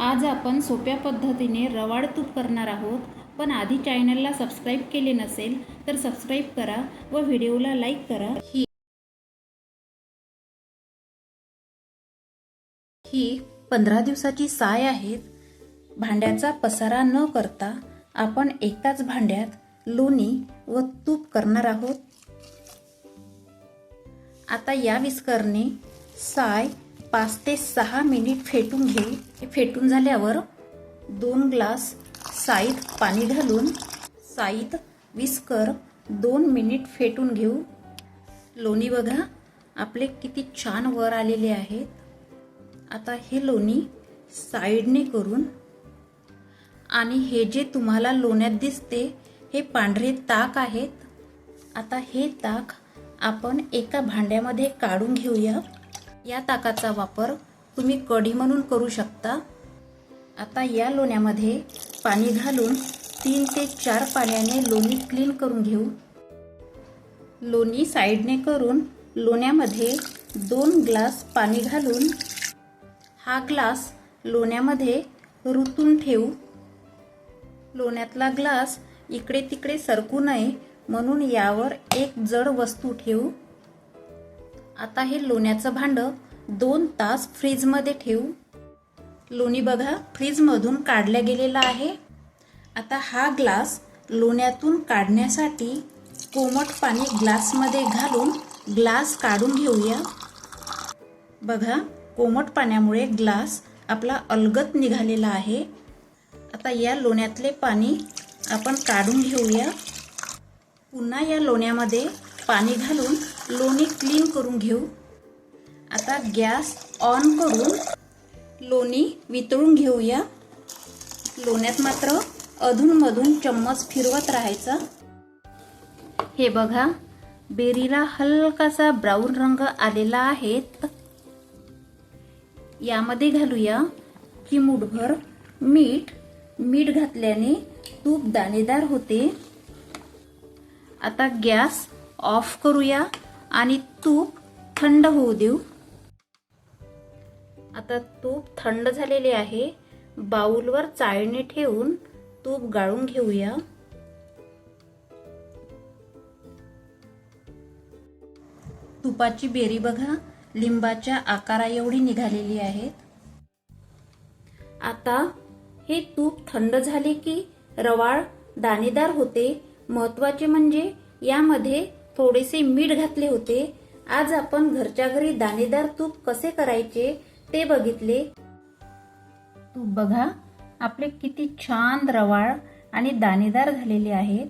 आज आपण सोप्या पद्धतीने रवाड तूप करणार आहोत. पण आधी चॅनलला सबस्क्राईब केले नसेल तर सबस्क्राईब करा व व्हिडिओला लाईक करा. ही ही पंधरा दिवसाची साय आहेत. भांड्याचा पसारा न करता आपण एकाच भांड्यात लोणी व तूप करणार आहोत. आता या विस्करने साय पाच ते सहा मिनिट फेटून घेऊ हे फेटून झाल्यावर दोन ग्लास साईत पाणी घालून साईत विस्कर दोन मिनिट फेटून घेऊ. लोणी बघा आपले किती छान वर आलेले आहेत. आता हे लोणी साईडने करून आणि हे जे तुम्हाला लोण्यात दिसते हे पांढरे ताक आहेत. आता हे ताक आपण एका भांड्यामध्ये काढून घेऊया. या ताकाचा वापर तुम्ही कढी म्हणून करू शकता. आता या लोण्यामध्ये पाणी घालून तीन ते चार पाण्याने लोणी क्लीन करून घेऊ. लोणी साईडने करून लोण्यामध्ये दोन ग्लास पाणी घालून हा ग्लास लोण्यामध्ये रुतून ठेवू. लोण्यातला ग्लास इकडे तिकडे सरकू नये म्हणून यावर एक जड वस्तू ठेवू. आता हे लोण्याचं भांडं दोन तास फ्रीजमध्ये ठेवू. लोणी बघा फ्रीजमधून काढल्या गेलेला आहे. आता हा ग्लास लोण्यातून काढण्यासाठी कोमट पाणी ग्लासमध्ये घालून ग्लास काढून घेऊया. बघा कोमट पाण्यामुळे ग्लास आपला अलगत निघालेला आहे. आता या लोण्यातले पाणी आपण काढून घेऊया. पुन्हा या लोण्यामध्ये पाणी घालून लोणी क्लीन करून घेऊ. आता गॅस ऑन करून लोणी वितळून घेऊया. लोण्यात मात्र अधूनमधून चम्मच फिरवत राहायचा. हे बघा बेरीला हलकासा ब्राऊन रंग आलेला आहे. यामध्ये घालूया चिमूटभर मीठ. मीठ घातल्याने तूप दाणेदार होते. आता गॅस ऑफ करूया आणि तूप थंड होऊ देऊ. आता तूप थंड झालेले आहे. बाऊलवर चाळणी ठेवून तूप गाळून घेऊया. तुपाची बेरी बघा. लिंबाच्या आकारा एवढी निघालेली आहेत. आता हे तूप थंड झाले की रवाळ दाणेदार होते. महत्त्वाचे म्हणजे यामध्ये थोडेसे मीठ घातले होते. आज आपण घरच्या घरी दाणेदार तूप कसे करायचे ते बघितले. तूप बघा आपले किती छान रवाळ आणि दाणेदार झालेले आहेत.